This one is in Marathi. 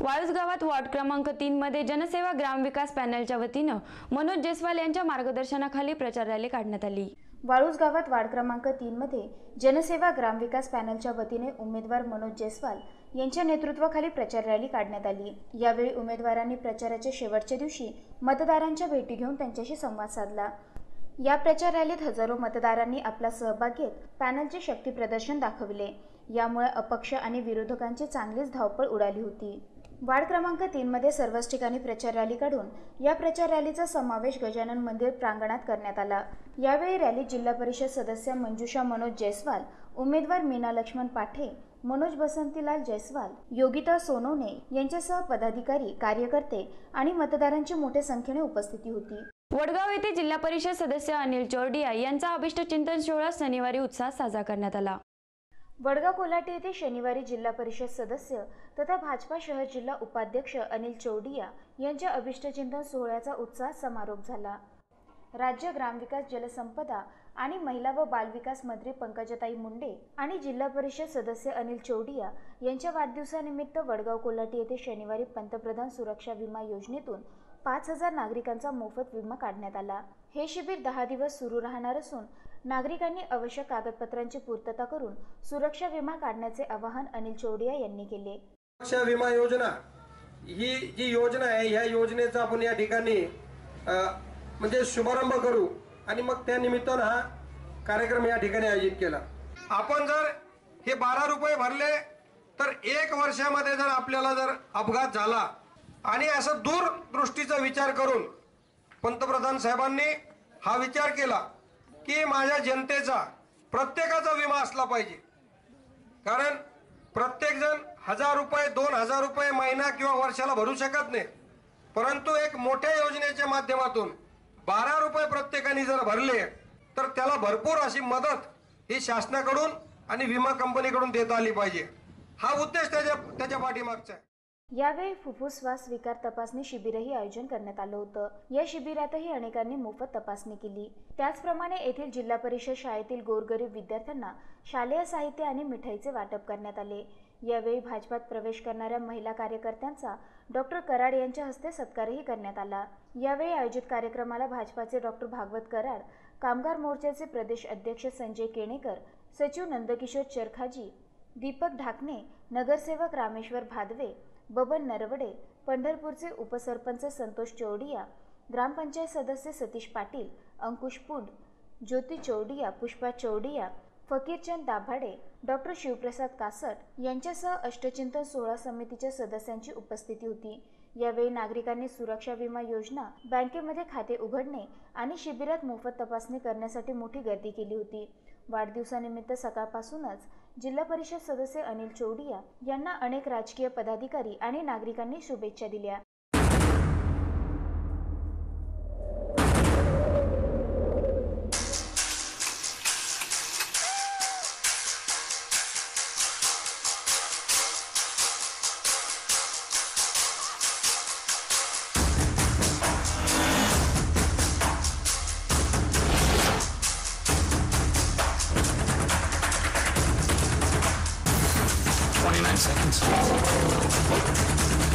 वाळूस गावात वॉर्ड क्रमांक तीन मध्ये जनसेवा ग्रामविकास पॅनलच्या वतीनं मनोज जयस्वाल यांच्या मार्गदर्शनाखाली प्रचार रॅली काढण्यात आली. वाळूस गावात वार्ड क्रमांक तीनमध्ये जनसेवा ग्रामविकास पॅनलच्या वतीने उमेदवार मनोज जयस्वाल यांच्या नेतृत्वाखाली प्रचार रॅली काढण्यात आली. यावेळी उमेदवारांनी प्रचाराच्या शेवटच्या दिवशी मतदारांच्या भेटी घेऊन त्यांच्याशी संवाद साधला. या प्रचार रॅलीत हजारो मतदारांनी आपला सहभाग घेत पॅनलचे शक्ती प्रदर्शन दाखविले. यामुळे अपक्ष आणि विरोधकांची चांगलीच धावपळ उडाली होती. वार्ड क्रमांक तीनमध्ये सर्वच ठिकाणी प्रचार रॅली काढून या प्रचार रॅलीचा समावेश गजानन मंदिर प्रांगणात करण्यात आला. यावेळी रॅलीत जिल्हा परिषद सदस्य मंजुषा मनोज जयस्वाल उमेदवार मीना लक्ष्मण पाठे मनोज बसंतीलाल जयस्वाल योगिता सोनवणे यांच्यासह पदाधिकारी कार्यकर्ते आणि मतदारांची मोठ्या संख्येने उपस्थिती होती. वडगाव येथे जिल्हा परिषद सदस्य अनिल चोरडिया यांचा अभिष्ट चिंतन सोहळा शनिवारी उत्साहात साजरा करण्यात आला. वडगाव कोल्हाटी येथे शनिवारी जिल्हा परिषद सदस्य तथा भाजपा शहर जिल्हा उपाध्यक्ष अनिल चौडिया यांच्या अभिष्टचिंतन सोहळ्याचा उत्साह समारोप झाला. राज्य ग्रामविकास जलसंपदा आणि महिला व बालविकास मंत्री पंकजाताई मुंडे आणि जिल्हा परिषद सदस्य अनिल चौडिया यांच्या वाढदिवसानिमित्त वडगाव कोल्हाटी येथे शनिवारी पंतप्रधान सुरक्षा विमा योजनेतून पाच हजार नागरिकांचा मोफत विमा काढण्यात आला. हे शिबिर दहा दिवस सुरू राहणार असून नागरिकांनी आवश्यक कागदपत्रांची पूर्तता करून सुरक्षा विमा काढण्याचे आवाहन अनिल चौडिया यांनी केले. सुरक्षा विमा योजना ही जी योजना आहे ह्या योजनेचा आपण या ठिकाणी म्हणजे शुभारंभ करू. आणि मग त्या निमित्तानं हा कार्यक्रम या ठिकाणी आयोजित केला. आपण जर हे बारा रुपये भरले तर एक वर्षामध्ये जर आपल्याला जर अपघात झाला आणि असं दूरदृष्टीचा विचार करून पंतप्रधान साहेबांनी हा विचार केला की माझ्या जनतेचा प्रत्येकाचा विमा असला पाहिजे. कारण प्रत्येकजण हजार रुपये दोन हजार रुपये महिना किंवा वर्षाला भरू शकत नाही. परंतु एक मोठ्या योजनेच्या माध्यमातून बारा रुपये प्रत्येकाने जर भरले तर त्याला भरपूर अशी मदत ही शासनाकडून आणि विमा कंपनीकडून देता आली पाहिजे. हा उद्देश त्याच्या त्याच्या पाठीमागचा आहे. यावेळी फुफ्फुस श्वास विकार तपासणी शिबिरही आयोजन करण्यात आलं होतं. या शिबिरातही अनेकांनी मोफत तपासणी केली. त्याचप्रमाणे येथील जिल्हा परिषद शाळेतील गोरगरीब विद्यार्थ्यांना शालेय साहित्य आणि मिठाईचे वाटप करण्यात आले. यावेळी भाजपात प्रवेश करणाऱ्या महिला कार्यकर्त्यांचा डॉक्टर कराड यांच्या हस्ते सत्कारही करण्यात आला. यावेळी आयोजित कार्यक्रमाला भाजपाचे डॉक्टर भागवत कराड कामगार मोर्चाचे प्रदेश अध्यक्ष संजय केणेकर सचिव नंदकिशोर चरखाजी दीपक ढाकणे नगरसेवक रामेश्वर भादवे बबन नरवडे पंढरपूरचे उपसरपंच संतोष चौडिया ग्रामपंचायत सदस्य सतीश पाटील अंकुश पुंड ज्योती चौडिया पुष्पा चौडिया फकीरचंद दाभाडे डॉक्टर शिवप्रसाद कासट यांच्यासह अष्टचिंतन सोहळा समितीच्या सदस्यांची उपस्थिती होती. यावेळी नागरिकांनी सुरक्षा विमा योजना बँकेमध्ये खाते उघडणे आणि शिबिरात मोफत तपासणी करण्यासाठी मोठी गर्दी केली होती. वाढदिवसानिमित्त सकाळपासूनच जिल्हा परिषद सदस्य अनिल चौडिया यांना अनेक राजकीय पदाधिकारी आणि नागरिकांनी शुभेच्छा दिल्या. 29 seconds.